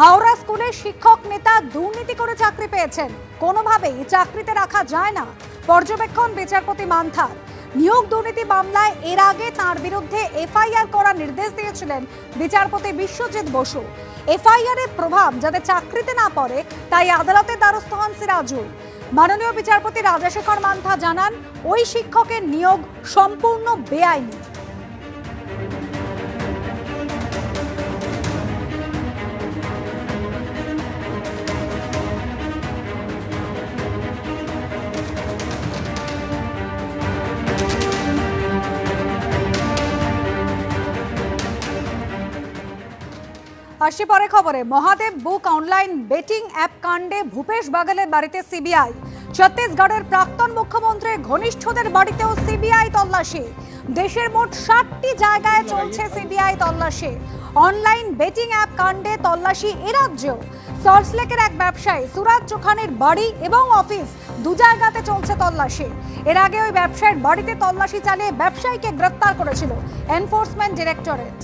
হাওড়া স্কুলে শিক্ষক নেতা দুর্নীতি করে চাকরি পেয়েছেন। কোনোভাবেই চাকরিতে রাখা যায় না। পর্যবেক্ষণ বিচারপতি মান্থার। নিয়োগ দুর্নীতি মামলায় এর আগে তার বিরুদ্ধে এফআইআর করার নির্দেশ দিয়েছিলেন বিচারপতি বিশ্বজিৎ বসু। এফআইআর এর প্রভাব যাতে চাকরিতে না পড়ে, তাই আদালতের দ্বারস্থ হন সিরাজুল। মাননীয় বিচারপতি রাজাশেখর মান্থা জানান, ওই শিক্ষকের নিয়োগ সম্পূর্ণ বেআইনি। আসছি পরে খবরে। Mahadev book online betting app কাণ্ডে ভূপেশ বাগেলের বাড়িতে সিবিআই। ছত্তিশগড়ের প্রাক্তন মুখ্যমন্ত্রীর ঘনিষ্ঠদের বাড়িতেও সিবিআই তল্লাশি। দেশের মোট ষাটটি জায়গায় চলছে সিবিআই তল্লাশি। অনলাইন বেটিং অ্যাপ কাণ্ডে তল্লাশি এ রাজ্যেও সল্টলেকের এক ব্যবসায়ী, সুরাজ চোখানের বাড়ি এবং অফিস দু জায়গাতে চলছে তল্লাশি। এর আগে ওই ব্যবসায়ীর বাড়িতে তল্লাশি চালিয়ে ব্যবসায়ীকে গ্রেপ্তার করেছিল এনফোর্সমেন্ট ডিরেক্টরেট।